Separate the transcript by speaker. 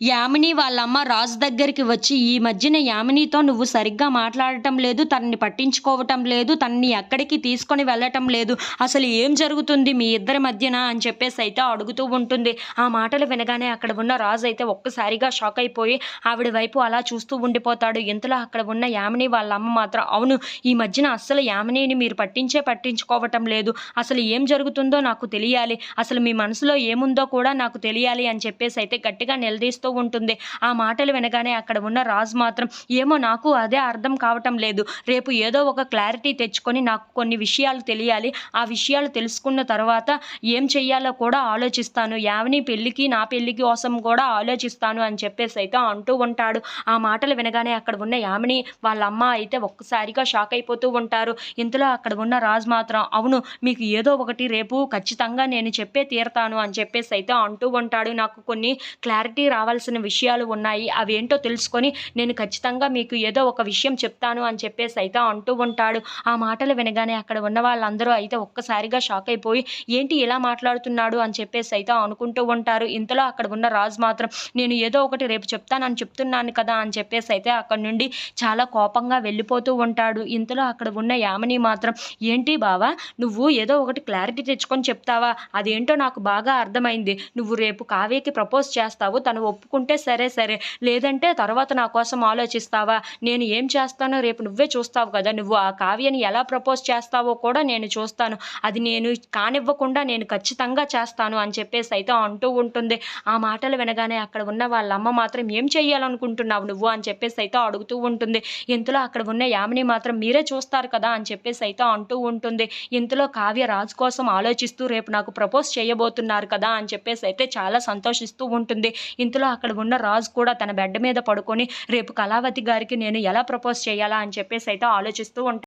Speaker 1: యామిని వాళ్ళమ్మ రాజు దగ్గరికి వచ్చి ఈ మధ్యన యామినితో నువ్వు సరిగ్గా మాట్లాడటం లేదు తనని పట్టించుకోవటం లేదు తనని ఎక్కడికి తీసుకొని వెళ్ళటం లేదు. అసలు ఏం జరుగుతుంది మీ ఇద్దరి మధ్యన? అని చెప్పేసి అయితే అడుగుతూ ఉంటుంది. ఆ మాటలు వినగానే అక్కడ ఉన్న రాజు అయితే ఒక్కసారిగా షాక్ అయిపోయి ఆవిడ వైపు అలా చూస్తూ ఉండిపోతాడు. ఇంతలో అక్కడ ఉన్న యామిని వాళ్ళ అమ్మ మాత్రం అవును ఈ మధ్యన అస్సలు యామినిని మీరు పట్టించే పట్టించుకోవటం లేదు. అసలు ఏం జరుగుతుందో నాకు తెలియాలి. అసలు మీ మనసులో ఏముందో కూడా నాకు తెలియాలి అని చెప్పేసి అయితే గట్టిగా నిలదీస్తూ ఉంటుంది. ఆ మాటలు వినగానే అక్కడ ఉన్న రాజు మాత్రం ఏమో నాకు అదే అర్థం కావటం లేదు. రేపు ఏదో ఒక క్లారిటీ తెచ్చుకొని నాకు కొన్ని విషయాలు తెలియాలి. ఆ విషయాలు తెలుసుకున్న తర్వాత ఏం చెయ్యాలో కూడా ఆలోచిస్తాను. యావని పెళ్ళికి నా పెళ్ళికి కోసం కూడా ఆలోచిస్తాను అని చెప్పేసి అయితే అంటూ ఉంటాడు. ఆ మాటలు వినగానే అక్కడ ఉన్న యామిని వాళ్ళ అమ్మ అయితే ఒక్కసారిగా షాక్ అయిపోతూ ఉంటారు. ఇంతలో అక్కడ ఉన్న రాజు మాత్రం అవును మీకు ఏదో ఒకటి రేపు ఖచ్చితంగా నేను చెప్పే తీరతాను అని చెప్పేసి అయితే అంటూ ఉంటాడు. నాకు కొన్ని క్లారిటీ రావాలి చెప్పాల్సిన విషయాలు ఉన్నాయి అవి ఏంటో తెలుసుకొని నేను ఖచ్చితంగా మీకు ఏదో ఒక విషయం చెప్తాను అని చెప్పేసి అయితే అంటూ ఉంటాడు. ఆ మాటలు వినగానే అక్కడ ఉన్న వాళ్ళందరూ అయితే ఒక్కసారిగా షాక్ అయిపోయి ఏంటి ఇలా మాట్లాడుతున్నాడు? అని చెప్పేసి అయితే అనుకుంటూ ఉంటారు. ఇంతలో అక్కడ ఉన్న రాజు మాత్రం నేను ఏదో ఒకటి రేపు చెప్తానని చెప్తున్నాను కదా అని చెప్పేసి అయితే అక్కడ నుండి చాలా కోపంగా వెళ్ళిపోతూ ఉంటాడు. ఇంతలో అక్కడ ఉన్న యామిని మాత్రం ఏంటి బావా నువ్వు ఏదో ఒకటి క్లారిటీ తెచ్చుకొని చెప్తావా? అదేంటో నాకు బాగా అర్థమైంది. నువ్వు రేపు కావ్యకి ప్రపోజ్ చేస్తావు తను ఒప్పుకుంటే సరే సరే. లేదంటే తర్వాత నా కోసం ఆలోచిస్తావా? నేను ఏం చేస్తానో రేపు నువ్వే చూస్తావు కదా. నువ్వు ఆ కావ్యని ఎలా ప్రపోజ్ చేస్తావో కూడా నేను చూస్తాను. అది నేను కానివ్వకుండా నేను ఖచ్చితంగా చేస్తాను అని చెప్పేసి అయితే అంటూ ఉంటుంది. ఆ మాటలు వినగానే అక్కడ ఉన్న వాళ్ళ అమ్మ మాత్రం ఏం చెయ్యాలనుకుంటున్నావు నువ్వు అని చెప్పేసి అయితే అడుగుతూ ఉంటుంది. ఇంతలో అక్కడ ఉన్న యామిని మాత్రం మీరే చూస్తారు కదా అని చెప్పేసి అయితే అంటూ ఉంటుంది. ఇంతలో కావ్య రాజు కోసం ఆలోచిస్తూ రేపు నాకు ప్రపోజ్ చేయబోతున్నారు కదా అని చెప్పేసి అయితే చాలా సంతోషిస్తూ ఉంటుంది. ఇంతలో అక్కడ ఉన్న రాజు కూడా తన బెడ్ మీద పడుకొని రేపు కళావతి గారికి నేను ఎలా ప్రపోజ్ చేయాలా? అని చెప్పేసి అయితే ఆలోచిస్తూ ఉంటాను